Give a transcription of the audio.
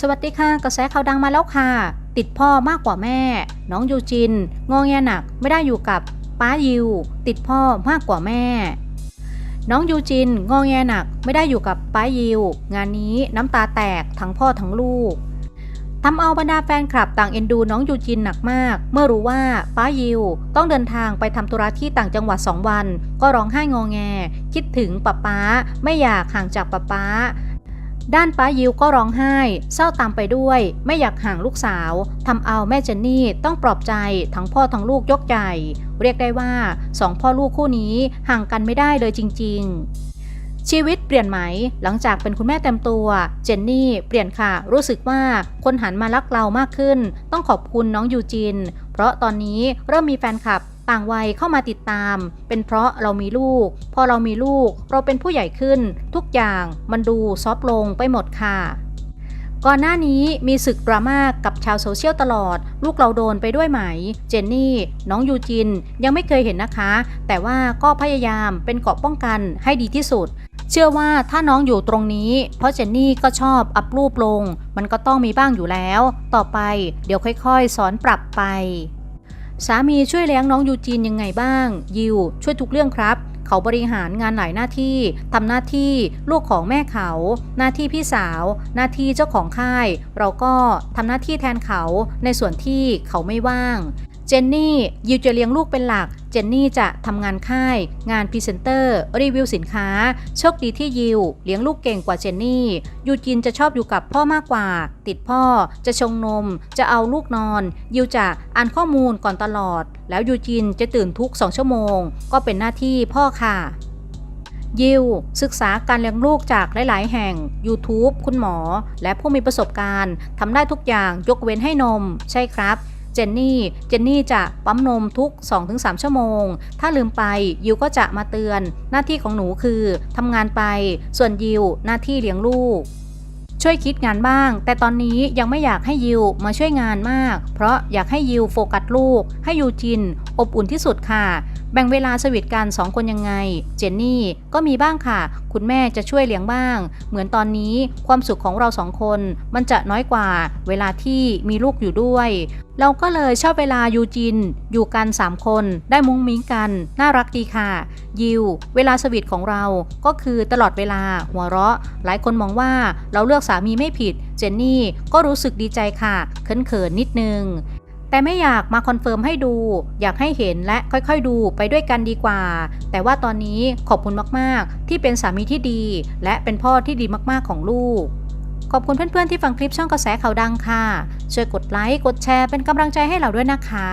สวัสดีค่ะกระแสข่าวดังมาแล้วค่ะ ติดพ่อมากกว่าแม่ น้องยูจินงอแงหนักไม่ได้อยู่กับป้ายิว ติดพ่อมากกว่าแม่ น้องยูจินงอแงหนักไม่ได้อยู่กับป้ายิว งานนี้น้ำตาแตกทั้งพ่อทั้งลูกทำเอาบรรดาแฟนคลับต่างเอ็นดูน้องยูจินหนักมาก เมื่อรู้ว่าป้ายิวต้องเดินทางไปทำธุระที่ต่างจังหวัด 2 วัน ก็ร้องไห้งอแง คิดถึงป้าป๊าไม่อยากห่างจากป้าป๊า ด้านป้ายิวก็ร้องไห้ เศร้าตามไปด้วย ไม่อยากห่างลูกสาวทำเอาแม่เจนนี่ต้องปลอบใจทั้งพ่อทั้งลูกยกใหญ่เรียกได้ว่าสองพ่อลูกคู่นี้ห่างกันไม่ได้เลยจริง ๆชีวิตเปลี่ยนไหม หลังจากเป็นคุณแม่เต็มตัว เจนนี่เปลี่ยนค่ะ รู้สึกว่าคนหันมารักเรามากขึ้น ต้องขอบคุณน้องยูจิน เพราะตอนนี้เริ่มมีแฟนคลับ ต่างวัยเข้ามาติดตาม เป็นเพราะเรามีลูก พอเรามีลูก เราเป็นผู้ใหญ่ขึ้น ทุกอย่างมันดูซอฟลงไปหมดค่ะก่อนหน้านี้มีศึกดราม่ากกับชาวโซเชียลตลอด ลูกเราโดนไปด้วยไหม เจนนี่ น้องยูจิน ยังไม่เคยเห็นนะคะ แต่ว่าก็พยายามเป็นเกราะป้องกันให้ดีที่สุด เชื่อว่าถ้าน้องอยู่ตรงนี้ เพราะเจนนี่ก็ชอบอัพรูปลง มันก็ต้องมีบ้างอยู่แล้ว ต่อไปเดี๋ยวค่อยๆ สอนปรับไป สามีช่วยเลี้ยงน้องยูจีนยังไงบ้าง ยิว ช่วยทุกเรื่องครับ เขาบริหารงานหลายหน้าที่ทำหน้าที่ลูกของแม่เขา หน้าที่พี่สาว หน้าที่เจ้าของค่าย เราก็ทำหน้าที่แทนเขาในส่วนที่เขาไม่ว่าง จนนี่ยิวจะเลี้ยงลูกเป็นหลัก เจนนี่จะทำงานค่าย งานพรีเซนเตอร์ รีวิวสินค้า โชคดีที่ยิวเลี้ยงลูกเก่งกว่าเจนนี่ ยูจินจะชอบอยู่กับพ่อมากกว่า ติดพ่อ จะชงนม จะเอาลูกนอน ยิวจะอ่านข้อมูลก่อนตลอด แล้วยูจินจะตื่นทุกสองชั่วโมง ก็เป็นหน้าที่พ่อค่ะยิวศึกษาการเลี้ยงลูกจากหลาย ๆ แห่ง YouTube คุณหมอ และผู้มีประสบการณ์ทำได้ทุกอย่างยกเว้นให้นม ใช่ครับ เจนนี่ เจนนี่จะปั๊มนมทุก 2-3 ชั่วโมง ถ้าลืมไปยิวก็จะมาเตือน หน้าที่ของหนูคือทำงานไป ส่วนยิวหน้าที่เลี้ยงลูก ช่วยคิดงานบ้าง แต่ตอนนี้ยังไม่อยากให้ยิวมาช่วยงานมาก เพราะอยากให้ยิวโฟกัสลูก ให้ยูจิน อบอุ่นที่สุดค่ะ แบ่งเวลาสวิตกันสองคนยังไง เจนนี่ก็มีบ้างค่ะ คุณแม่จะช่วยเลี้ยงบ้าง เหมือนตอนนี้ความสุขของเราสองคน มันจะน้อยกว่า เวลาที่มีลูกอยู่ด้วย เราก็เลยชอบเวลายูจิน อยู่กัน 3 คน ได้มุ้งมิ้งกัน น่ารักดีค่ะ ยิว เวลาสวีทของเราก็คือตลอดเวลาหัวเราะ หลายคนมองว่าเราเลือกสามีไม่ผิด เจนนี่ก็รู้สึกดีใจค่ะ เขินๆนิดนึง แต่ไม่อยากมาคอนเฟิร์มให้ดู อยากให้เห็นและค่อยๆดูไปด้วยกันดีกว่า แต่ว่าตอนนี้ขอบคุณมากๆ ที่เป็นสามีที่ดี และเป็นพ่อที่ดีมากๆของลูก ขอบคุณเพื่อนๆที่ฟังคลิปช่องกระแสข่าวดังค่ะ ช่วยกดไลค์ กดแชร์เป็นกำลังใจให้เราด้วยนะคะ